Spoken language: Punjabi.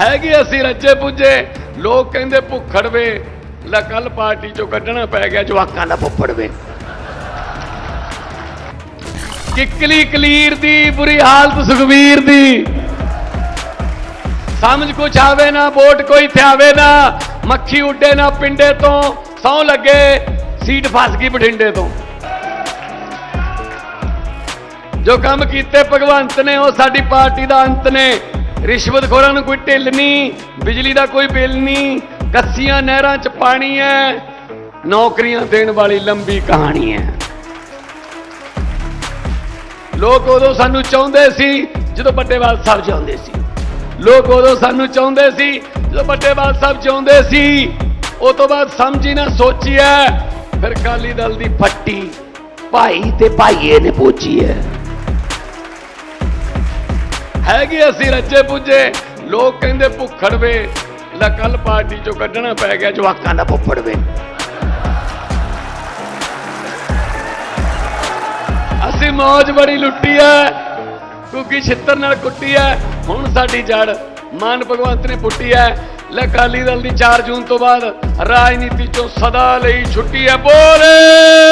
ਹੈਗੇ ਅਸੀਂ ਰੱਜੇ ਪੁੱਜੇ। ਲੋਕ ਕਹਿੰਦੇ ਭੁੱਖੜ ਵੇ। ਲੈ ਕੱਲ ਪਾਰਟੀ ਚੋਂ ਕੱਢਣਾ ਪੈ ਗਿਆ ਜਵਾਕਾਂ ਦਾ ਫੁੱਫੜ ਕਿੱਕਲੀ ਕਲੀਰ ਦੀ, ਬੁਰੀ ਹਾਲਤ ਸੁਖਵੀਰ ਦੀ। ਸਮਝ ਕੁਛ ਆਵੇ ਨਾ, ਵੋਟ ਕੋਈ ਥਿਆਵੇ ਨਾ। ਮੱਖੀ ਉੱਡੇ ਨਾ ਪਿੰਡੇ ਤੋਂ ਸੌ ਲੱਗੇ ਸੀਟ ਫਸ ਗਈ ਬਠਿੰਡੇ ਤੋਂ। ਜੋ ਕੰਮ ਕੀਤੇ ਭਗਵੰਤ ਨੇ, ਉਹ ਸਾਡੀ ਪਾਰਟੀ ਦਾ ਅੰਤ ਨੇ। ਰਿਸ਼ਵਤਖੋਰਾਂ ਨੂੰ ਕੋਈ ਢਿੱਲ ਨਹੀਂ, ਬਿਜਲੀ ਦਾ ਕੋਈ ਬਿੱਲ ਨਹੀਂ ਕੱਸੀਆਂ ਨਹਿਰਾਂ 'ਚ ਪਾਣੀ ਹੈ, ਨੌਕਰੀਆਂ ਦੇਣ ਵਾਲੀ ਲੰਬੀ ਕਹਾਣੀ ਹੈ। ਲੋਕ ਉਦੋਂ ਸਾਨੂੰ ਚਾਹੁੰਦੇ ਸੀ ਜਦੋਂ ਵੱਡੇਵਾਲ ਸਾਹਿਬ ਚਾਹੁੰਦੇ ਸੀ। ਲੋਕ ਉਦੋਂ ਸਾਨੂੰ ਚਾਹੁੰਦੇ ਸੀ ਜਦੋਂ ਵੱਡੇਵਾਲ ਸਾਹਿਬ ਚਾਹੁੰਦੇ ਸੀ। ਉਹ ਤੋਂ ਬਾਅਦ ਸਮਝੀ ਨਾ ਸੋਚੀ ਹੈ ਫਿਰ ਕਾਲੀ ਦਲ ਦੀ ਫੱਟੀ ਭਾਈ ਤੇ ਭਾਈਏ ਨੇ ਪੋਚੀ ਹੈ। ਹੈਗੇ ਅਸੀਂ ਰੱਜੇ ਪੁੱਜੇ। ਲੋਕ ਕਹਿੰਦੇ ਭੁੱਖੜ ਵੇ। ਲੈ ਕੱਲ ਪਾਰਟੀ ਚੋਂ ਕੱਢਣਾ ਪੈ ਗਿਆ ਜਵਾਕਾਂ ਦਾ ਫੁੱਫੜ ਵੇ। ਅਸੀਂ ਮੌਜ ਬੜੀ ਲੁੱਟੀ ਐ। ਕਿਉਂਕਿ ਛਿੱਤਰ ਨਾਲ ਕੁੱਟੀ ਐ। ਹੁਣ ਸਾਡੀ ਜੜ ਮਾਨ ਭਗਵੰਤ ਨੇ ਪੁੱਟੀ ਐ। ਲੈ ਅਕਾਲੀ ਦਲ ਦੀ 4 ਜੂਨ ਤੋਂ ਬਾਅਦ ਰਾਜਨੀਤੀ ਚੋਂ ਸਦਾ ਲਈ ਛੁੱਟੀ ਐ। ਬੋਲੇ!